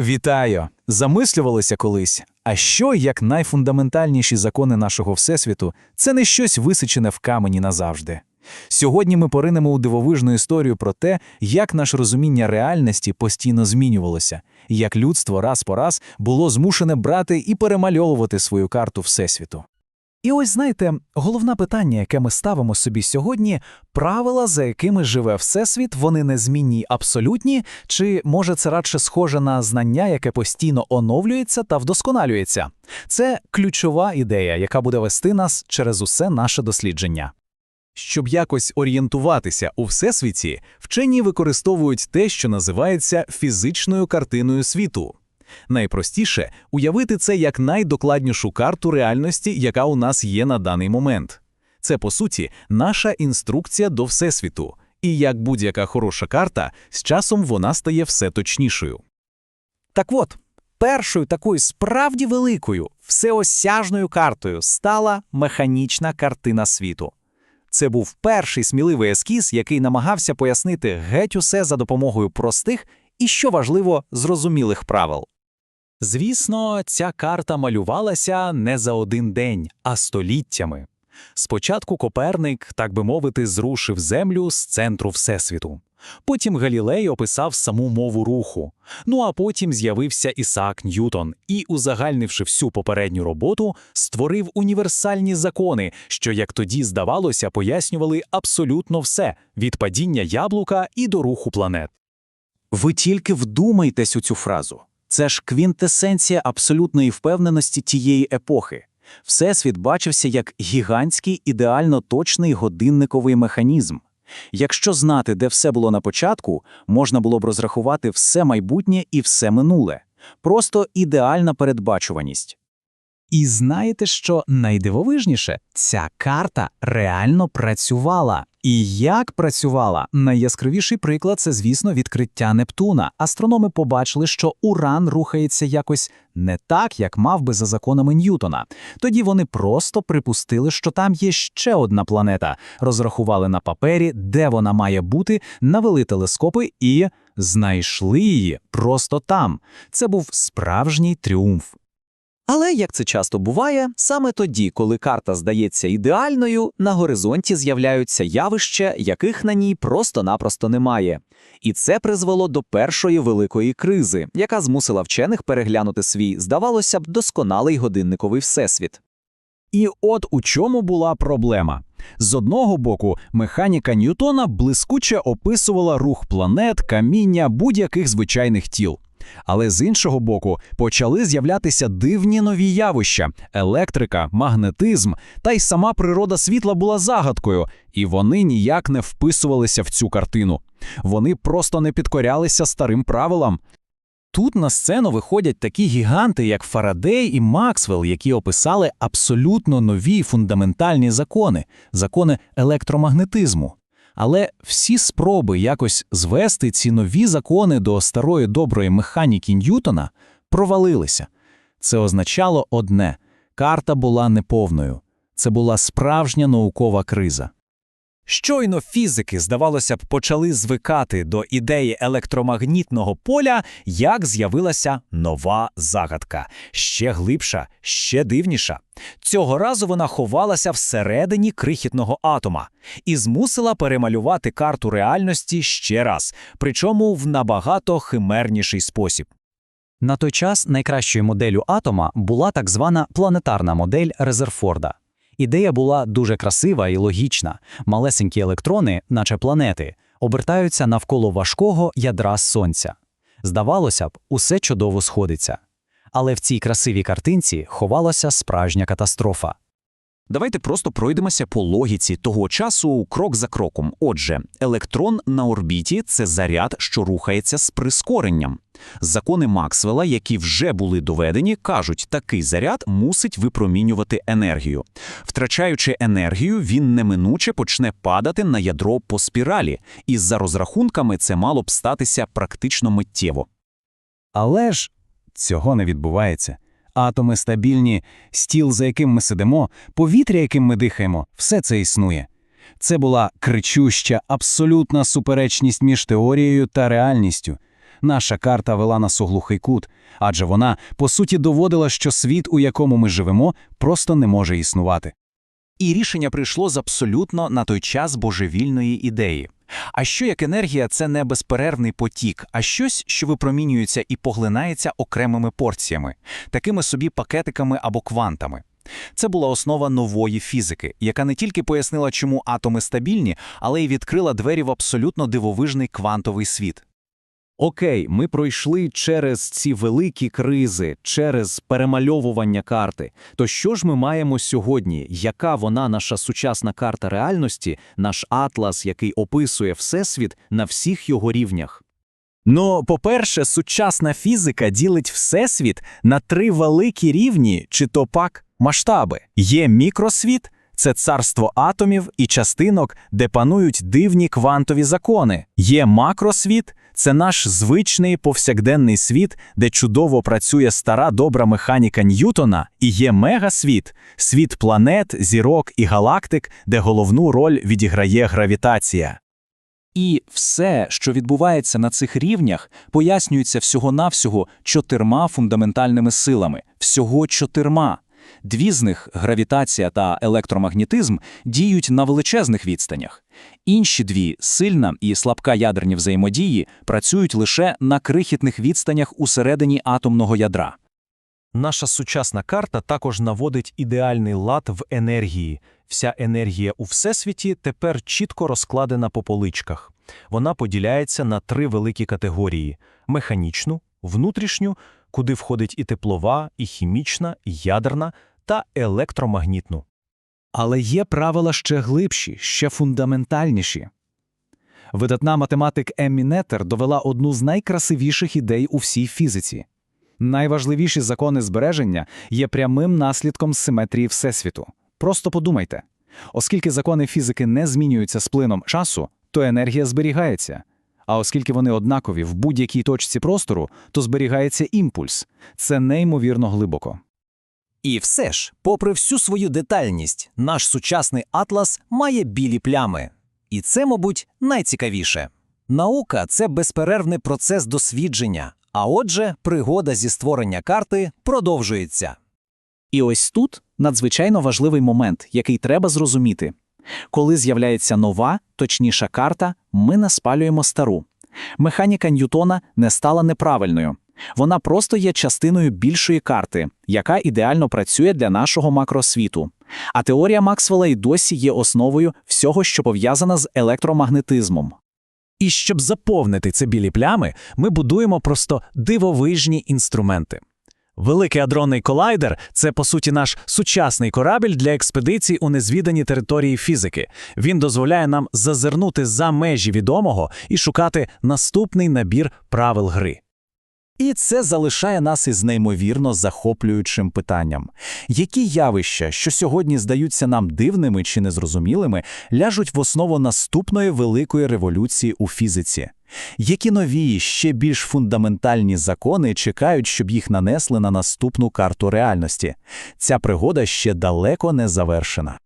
Вітаю! Замислювалися колись. А що як найфундаментальніші закони нашого всесвіту це не щось висичене в камені назавжди. Сьогодні ми поринемо у дивовижну історію про те, як наше розуміння реальності постійно змінювалося, як людство раз по раз було змушене брати і перемальовувати свою карту всесвіту. І ось знаєте, головне питання, яке ми ставимо собі сьогодні, правила, за якими живе Всесвіт, вони незмінні, абсолютні, чи може це радше схоже на знання, яке постійно оновлюється та вдосконалюється? Це ключова ідея, яка буде вести нас через усе наше дослідження. Щоб якось орієнтуватися у всесвіті, вчені використовують те, що називається фізичною картиною світу. Найпростіше уявити це як найдокладнішу карту реальності, яка у нас є на даний момент. Це, по суті, наша інструкція до Всесвіту, і як будь-яка хороша карта, з часом вона стає все точнішою. Так от, першою такою справді великою, всеосяжною картою стала механічна картина світу. Це був перший сміливий ескіз, який намагався пояснити геть усе за допомогою простих і, що важливо, зрозумілих правил. Звісно, ця карта малювалася не за один день, а століттями. Спочатку Коперник, так би мовити, зрушив землю з центру Всесвіту. Потім Галілей описав саму мову руху. Ну а потім з'явився Ісаак Ньютон і, узагальнивши всю попередню роботу, створив універсальні закони, що, як тоді здавалося, пояснювали абсолютно все від падіння яблука і до руху планет. Ви тільки вдумайтесь у цю фразу. Це ж квінтесенція абсолютної впевненості тієї епохи. Всесвіт бачився як гігантський ідеально точний годинниковий механізм. Якщо знати, де все було на початку, можна було б розрахувати все майбутнє і все минуле. Просто ідеальна передбачуваність. І знаєте, що найдивовижніше? Ця карта реально працювала. І як працювала? Найяскравіший приклад це, звісно, відкриття Нептуна. Астрономи побачили, що Уран рухається якось не так, як мав би за законами Ньютона. Тоді вони просто припустили, що там є ще одна планета, розрахували на папері, де вона має бути, навели телескопи і знайшли її просто там. Це був справжній тріумф. Але, як це часто буває, саме тоді, коли карта здається ідеальною, на горизонті з'являються явища, яких на ній просто-напросто немає. І це призвело до першої великої кризи, яка змусила вчених переглянути свій, здавалося б, досконалий годинниковий всесвіт. І от у чому була проблема. З одного боку, механіка Ньютона блискуче описувала рух планет, каміння будь-яких звичайних тіл. Але з іншого боку, почали з'являтися дивні нові явища: електрика, магнетизм, та й сама природа світла була загадкою, і вони ніяк не вписувалися в цю картину. Вони просто не підкорялися старим правилам. Тут на сцену виходять такі гіганти, як Фарадей і Максвелл, які описали абсолютно нові фундаментальні закони, закони електромагнетизму. Але всі спроби якось звести ці нові закони до старої доброї механіки Ньютона провалилися. Це означало одне карта була неповною. Це була справжня наукова криза. Щойно фізики, здавалося б, почали звикати до ідеї електромагнітного поля, як з'явилася нова загадка, ще глибша, ще дивніша. Цього разу вона ховалася всередині крихітного атома і змусила перемалювати карту реальності ще раз, причому в набагато химерніший спосіб. На той час найкращою моделлю атома була так звана планетарна модель Резерфорда. Ідея була дуже красива і логічна. Малесенькі електрони, наче планети, обертаються навколо важкого ядра сонця. Здавалося б, усе чудово сходиться. Але в цій красивій картинці ховалася справжня катастрофа. Давайте просто пройдемося по логіці того часу крок за кроком. Отже, електрон на орбіті це заряд, що рухається з прискоренням. Закони Максвелла, які вже були доведені, кажуть, такий заряд мусить випромінювати енергію. Втрачаючи енергію, він неминуче почне падати на ядро по спіралі, і за розрахунками це мало б статися практично миттєво. Але ж цього не відбувається. Атоми стабільні, стіл, за яким ми сидимо, повітря, яким ми дихаємо, все це існує. Це була кричуща, абсолютна суперечність між теорією та реальністю. Наша карта вела нас у глухий кут, адже вона, по суті, доводила, що світ, у якому ми живемо, просто не може існувати. І рішення прийшло з абсолютно на той час божевільної ідеї. А що як енергія це не безперервний потік, а щось, що випромінюється і поглинається окремими порціями, такими собі пакетиками або квантами. Це була основа нової фізики, яка не тільки пояснила, чому атоми стабільні, але й відкрила двері в абсолютно дивовижний квантовий світ. Окей, ми пройшли через ці великі кризи, через перемальовування карти. То що ж ми маємо сьогодні? Яка вона наша сучасна карта реальності, наш атлас, який описує всесвіт на всіх його рівнях? Ну, по-перше, сучасна фізика ділить всесвіт на три великі рівні, чи то пак масштаби. Є мікросвіт, це царство атомів і частинок, де панують дивні квантові закони. Є макросвіт, це наш звичний повсякденний світ, де чудово працює стара добра механіка Ньютона, і є мегасвіт, світ планет, зірок і галактик, де головну роль відіграє гравітація. І все, що відбувається на цих рівнях, пояснюється всього-навсього чотирма фундаментальними силами. Всього чотирма. Дві з них гравітація та електромагнітизм діють на величезних відстанях. Інші дві сильна і слабка ядерні взаємодії працюють лише на крихітних відстанях усередині атомного ядра. Наша сучасна карта також наводить ідеальний лад в енергії. Вся енергія у всесвіті тепер чітко розкладена по поличках. Вона поділяється на три великі категорії: механічну, внутрішню, куди входить і теплова, і хімічна, і ядерна, та електромагнітну. Але є правила ще глибші, ще фундаментальніші. Видатна математик Еммі Неттер довела одну з найкрасивіших ідей у всій фізиці. Найважливіші закони збереження є прямим наслідком симетрії Всесвіту. Просто подумайте. Оскільки закони фізики не змінюються з плином часу, то енергія зберігається. А оскільки вони однакові в будь-якій точці простору, то зберігається імпульс. Це неймовірно глибоко. І все ж, попри всю свою детальність, наш сучасний атлас має білі плями. І це, мабуть, найцікавіше. Наука це безперервний процес дослідження, а отже, пригода зі створення карти продовжується. І ось тут надзвичайно важливий момент, який треба зрозуміти. Коли з'являється нова, точніша карта, ми не спалюємо стару. Механіка Ньютона не стала неправильною. Вона просто є частиною більшої карти, яка ідеально працює для нашого макросвіту. А теорія Максвелла й досі є основою всього, що пов'язана з електромагнетизмом. І щоб заповнити ці білі плями, ми будуємо просто дивовижні інструменти. Великий адронний колайдер це, по суті, наш сучасний корабель для експедицій у незвідані території фізики. Він дозволяє нам зазирнути за межі відомого і шукати наступний набір правил гри. І це залишає нас із неймовірно захоплюючим питанням. Які явища, що сьогодні здаються нам дивними чи незрозумілими, ляжуть в основу наступної великої революції у фізиці? Які нові, ще більш фундаментальні закони чекають, щоб їх нанесли на наступну карту реальності? Ця пригода ще далеко не завершена.